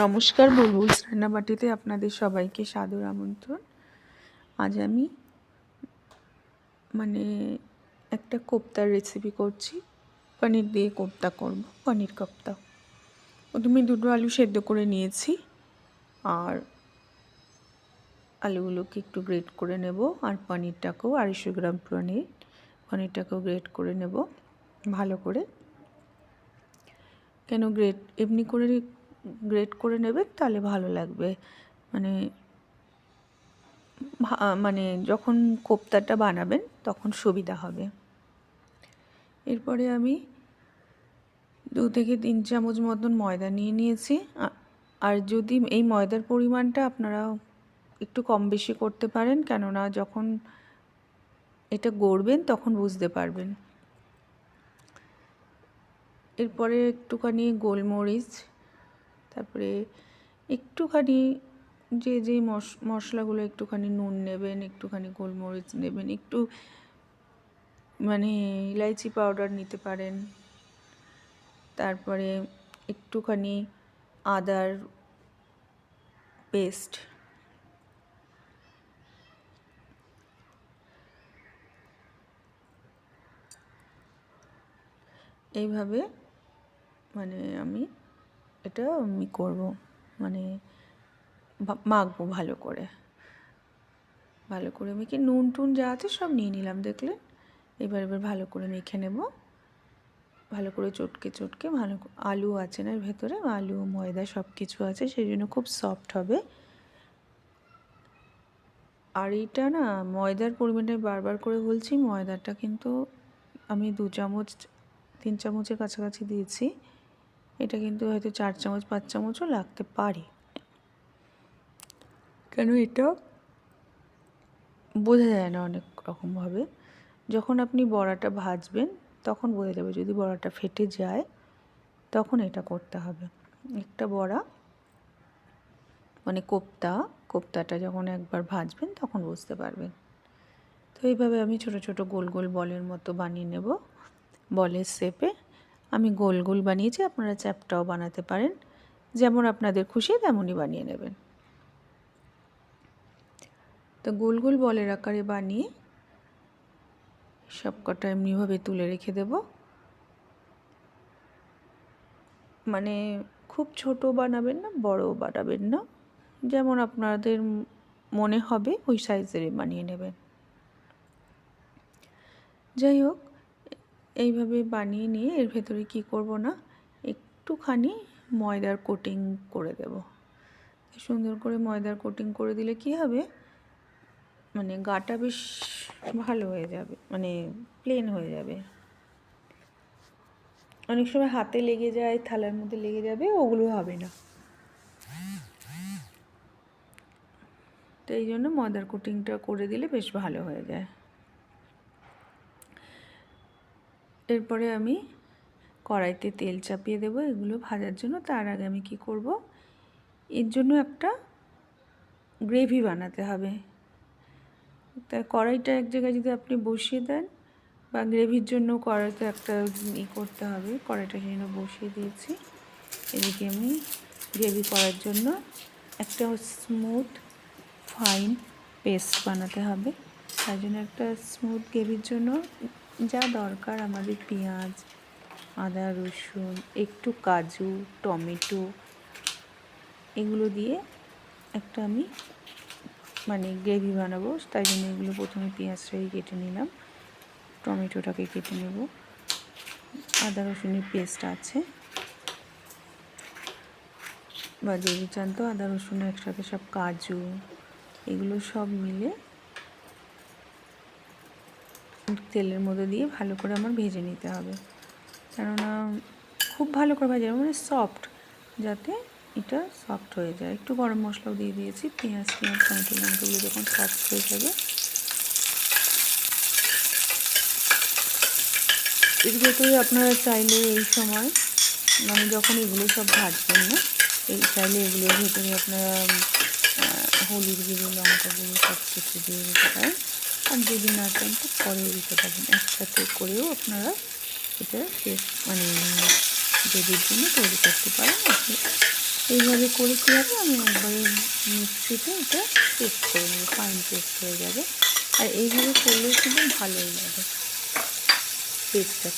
নমস্কার বুলবুল রান্নাবাটিতে আপনাদের সবাইকে সাদর আমন্ত্রণ। আজ আমি মানে একটা কোপ্তার রেসিপি করছি। পনির দিয়ে কোপ্তা করব, পনির কোপ্তা। প্রথমে দুটো আলু সেদ্ধ করে নিয়েছি, আর আলুগুলোকে একটু গ্রেট করে নেব, আর পনিরটাকেও আড়াইশো গ্রাম পনির, পনিরটাকেও গ্রেট করে নেব, ভালো করে। কেন গ্রেট এমনি করে গ্রেট করে নেবেন তাহলে ভালো লাগবে। মানে মানে যখন কোপ্তাটা বানাবেন, তখন সুবিধা হবে। এরপরে আমি দু থেকে তিন চামচ মতন ময়দা নিয়ে নিয়েছি। আর যদি এই ময়দার পরিমাণটা আপনারা একটু কম বেশি করতে পারেন, কেননা যখন এটা গড়বেন, তখন বুঝতে পারবেন। এরপরে একটুখানি গোলমরিচ তারপরে একটুখানি যে যে মশলাগুলো একটুখানি নুন নেবেন, একটুখানি গোলমরিচ নেবেন, একটু মানে ইলাইচি পাউডার নিতে পারেন। তারপরে একটুখানি আদার পেস্ট। এইভাবে মানে আমি এটা আমি করব। মানে মাখবো ভালো করে। ভালো করে মেখে নুন টুন যা আছে সব নিয়ে নিলাম, দেখলে? এবার এবার ভালো করে মেখে নেব। ভালো করে চটকে চটকে ভালো আলু আছে না ভেতরে? আলু, ময়দা সব কিছু আছে, সেই জন্য খুব সফট হবে। আর এইটা না, ময়দার পরিমাণটা বারবার করে বলছি, ময়দাটা কিন্তু আমি দু চামচ, তিন চামচের কাছাকাছি দিয়েছি। এটা কিন্তু হয়তো চার চামচ পাঁচ চামচও লাগতে পারে। কেন এটা? বোঝা যায় না অনেক রকমভাবে। যখন আপনি বড়াটা ভাজবেন তখন বোঝা যাবে যদি বড়াটা ফেটে যায় তখন এটা করতে হবে। একটা বড়া মানে কোপ্তা কোপ্তাটা যখন একবার ভাজবেন তখন বুঝতে পারবেন। তো এইভাবে আমি ছোট ছোট গোল গোল বলের মতো বানিয়ে নেব। বলের শেপে আমি গোল গোল বানিয়েছি, আপনারা চ্যাপটাও বানাতে পারেন। যেমন আপনাদের খুশি, তেমনই বানিয়ে নেবেন। তো গোল গোল বলের আকারে বানিয়ে সব কটা এমনিভাবে তুলে রেখে দেব। মানে খুব ছোট বানাবেন না বড় বানাবেন না। যেমন আপনাদের মনে হবে, ওই সাইজেরই বানিয়ে নেবেন। যাই হোক এইভাবে বানিয়ে নিয়ে এর ভেতরে কি করব না, একটুখানি ময়দার কোটিং করে দেব। সুন্দর করে ময়দার কোটিং করে দিলে কি হবে? মানে গাটা বেশ ভালো হয়ে যাবে মানে প্লেন হয়ে যাবে। অনেক সময় হাতে লেগে যায়, থালার মধ্যে লেগে যাবে, ওগুলো হবে না। তো এই জন্য ময়দার কোটিংটা করে দিলে বেশ ভালো হয়ে যায়। এরপরে আমি কড়াইতে তেল চাপিয়ে দেবো, এগুলো ভাজার জন্য। তার আগে আমি কি করব? এর জন্য একটা গ্রেভি বানাতে হবে। তা কড়াইটা এক জায়গায় যদি আপনি বসিয়ে দেন বা গ্রেভির জন্য কড়াইতে একটা ই করতে হবে কড়াইটা সেই জন্য বসিয়ে দিয়েছি। এদিকে আমি গ্রেভি করার জন্য একটা স্মুথ ফাইন পেস্ট বানাতে হবে। তার জন্য একটা স্মুথ গ্রেভির জন্য যা দরকার আমাদের পেঁয়াজ, আদা, রসুন, একটু কাজু, টমেটো, এগুলো দিয়ে একটা আমি মানে গ্রেভি বানাবো। তাই জন্য এগুলো প্রথমে পেঁয়াজটাকে কেটে নিলাম। টমেটোটাকে কেটে নেব। আদা, রসুনের পেস্ট আছে। বা যদি চান তো আদা, রসুন, একসাথে সব কাজু, এগুলো সব মিলে তেলের মধ্যে দিয়ে ভালো করে আমার ভেজে নিতে হবে। কেননা খুব ভালো করে ভাজা মানে সফট যাতে এটা সফট হয়ে যায়। একটু গরম মশলাও দিয়ে দিয়েছি, পেঁয়াজ পেঁয়াজ, টমেটো লঙ্কাগুলো যখন সফট হয়ে যাবে। ভেতরে আপনারা চাইলে এই সময় মানে যখন এগুলো সব ভাজবেন না, এই চাইলে এগুলোর ভেতরে আপনারা হলুদ গুঁড়ো, লঙ্কা গুঁড়ো সব কিছু দিয়ে দিতে পারেন। আর যদি না চান তো পরেও দিতে পারেন একসাথে করেও আপনারা এটা শেষ মানে গ্রেভির জন্য তৈরি করতে পারেন, আপনি এইভাবে করে কী হবে? আমি একবারে মিক্সিতে এটা পেস্ট করে নেব ফাইন পেস্ট হয়ে যাবে। আর এইভাবে করলেও কিন্তু ভালোই লাগে পেস্টটা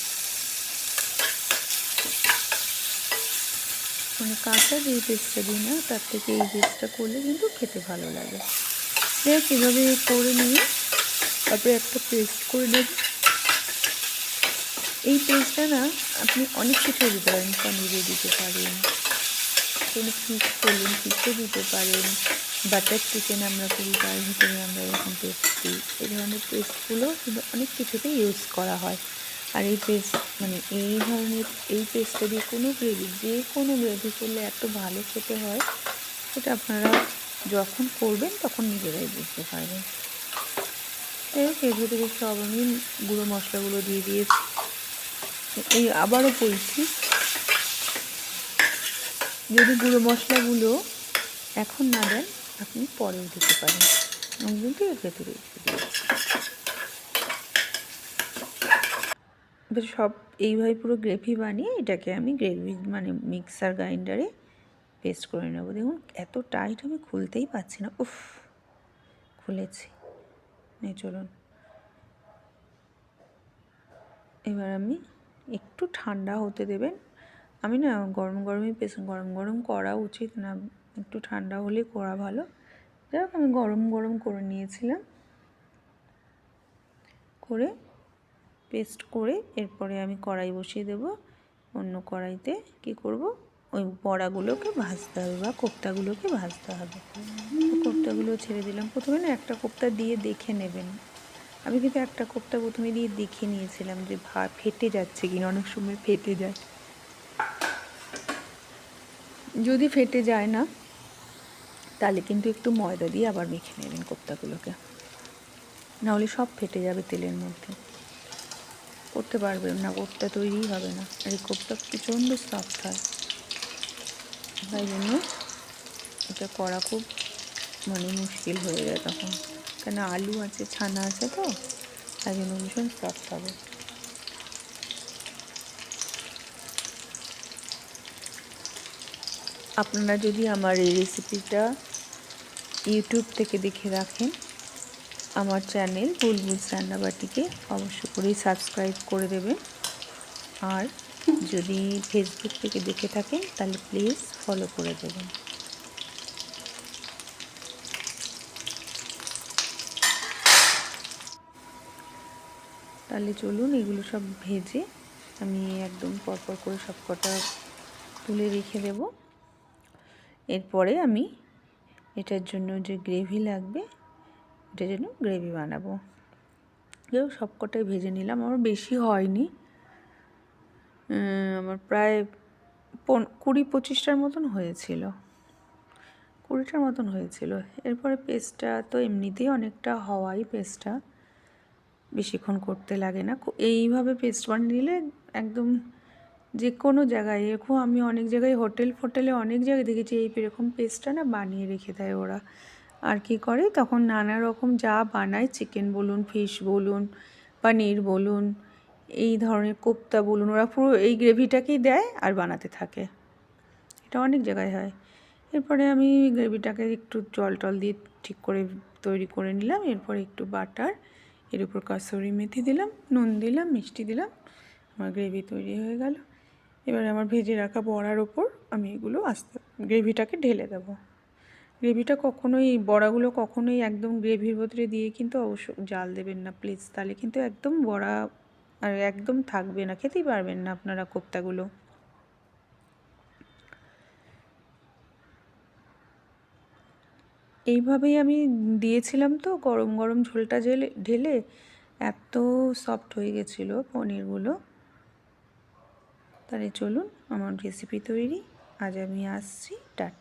মানে কাঁচা যে পেস্টটা দিই না, তার থেকে এই পেস্টটা করলে কিন্তু খেতে ভালো লাগে। দেখ এভাবে করে নিয়ে তারপরে একটা পেস্ট করে নেব। এই পেস্টটা না আপনি অনেক কিছু দিতে পারেন, পনিরে দিতে পারেন, কোনো ফিশ করলেন ফিশে দিতে পারেন বাটার চিকেন আমরা করি তার ভিতরে আমরা এরকম পেস্ট দিই। এই ধরনের পেস্টগুলো কিন্তু অনেক কিছুতে ইউজ করা হয়। আর এই পেস্ট মানে এই ধরনের, এই পেস্টটা দিয়ে কোনো গ্রেভি যে কোনো গ্রেভি করলে এত ভালো খেতে হয়, সেটা আপনারা যখন করবেন তখন নিজেরাই বুঝতে পারবেন। যাই হোক এর সব আমি গুঁড়ো মশলাগুলো দিয়ে দিয়েছি। এই আবারও বলছি, যদি গুঁড়ো মশলাগুলো এখন না দেন, আপনি পরেও দিতে পারেন। আমি কিন্তু এর ভেতরে সব এইভাবে পুরো গ্রেভি বানিয়ে এটাকে আমি গ্রেভি মানে মিক্সার গ্রাইন্ডারে পেস্ট করে নেব। দেখুন, এত টাইট আমি খুলতেই পাচ্ছি না। উফ, খুলেছি। নে চলুন। এবার আমি একটু ঠান্ডা হতে দেবেন। আমি না গরম গরমই পেস্ট গরম গরম করা উচিত না। একটু ঠান্ডা হলে করা ভালো। যাই হোক, আমি গরম গরম করে নিয়েছিলাম। করে পেস্ট করে এরপরে আমি কড়াই বসিয়ে দেব। অন্য কড়াইতে কি করব? ওই বড়াগুলোকে ভাজতে হবে বা কোপ্তাগুলোকে ভাজতে হবে। কোপ্তাগুলো ছেড়ে দিলাম। প্রথমে না একটা কোপ্তা দিয়ে দেখে নেবেন। আমি কিন্তু একটা কোপ্তা প্রথমে দিয়ে দেখে নিয়েছিলাম যে ভা, ফেটে যাচ্ছে কিনা, অনেক সময় ফেটে যায়। যদি ফেটে যায় না, তাহলে কিন্তু একটু ময়দা দিয়ে আবার মেখে নেবেন কোপ্তাগুলোকে। নাহলে সব ফেটে যাবে তেলের মধ্যে। করতে পারবেন না, কোপ্তা তৈরিই হবে না। আর এই কোপ্তা প্রচণ্ড সফট হয়। তাই জন্য এটা করা খুব মানে মুশকিল হয়ে যায় তখন। কেন আলু আছে, ছানা আছে তো, তাই জন্য ভীষণ সফট হবে। আপনারা যদি আমার এই রেসিপিটা ইউটিউব থেকে দেখে রাখেন, আমার চ্যানেল বুলবুল রান্নাবাটিকে অবশ্য করেই সাবস্ক্রাইব করে দেবেন। আর যদি ফেসবুক থেকে দেখে থাকেন, তাহলে প্লিজ ফলো করে দেবেন। তাহলে চলুন এগুলো সব ভেজে আমি একদম পরপর করে সব কটা তুলে রেখে দেব। এরপরে আমি এটার জন্য যে গ্রেভি লাগবে এটার জন্য গ্রেভি বানাবো। সব কটাই ভেজে নিলাম, আমার বেশি হয়নি। আমার প্রায় পন কুড়ি পঁচিশটার মতন হয়েছিল। কুড়িটার মতন হয়েছিল। এরপরে পেস্টটা তো এমনিতেই অনেকটা হওয়াই পেস্টটা বেশিক্ষণ করতে লাগে না। এইভাবে পেস্ট বানিয়ে নিলে একদম যে কোনো জায়গায়, এরকম আমি অনেক জায়গায় হোটেল ফোটেলে অনেক জায়গায় দেখেছি, এই এরকম পেস্টটা না বানিয়ে রেখে দেয় ওরা। আর কি করে? তখন নানা রকম যা বানায় চিকেন বলুন ফিশ বলুন, পনির বলুন এই ধরনের কোপ্তা বলুন, ওরা পুরো এই গ্রেভিটাকেই দেয় আর বানাতে থাকে। এটা অনেক জায়গায় হয়। এরপরে আমি গ্রেভিটাকে একটু জল টল দিয়ে ঠিক করে তৈরি করে নিলাম। এরপরে একটু বাটার, এর উপর কাসুরি মেথি দিলাম, নুন দিলাম, মিষ্টি দিলাম, আমার গ্রেভি তৈরি হয়ে গেল। এবার আমার ভেজে রাখা বড়ার ওপর আমি এগুলো আস্তে, গ্রেভিটাকে ঢেলে দেবো। গ্রেভিটা কখনোই, বড়াগুলো কখনোই একদম গ্রেভির ভেতরে দিয়ে কিন্তু অবশ্য জাল দেবেন না, প্লিজ। তাহলে কিন্তু একদম বড়া আর একদম থাকবে না, খেতেই পারবেন না আপনারা কোপ্তাগুলো। এইভাবেই আমি দিয়েছিলাম তো, গরম গরম ঝোলটা জেলে, ঢেলে এত সফট হয়ে গেছিল পনিরগুলো। তাহলে চলুন, আমার রেসিপি তৈরি। আজ আমি আসছি, টাটা।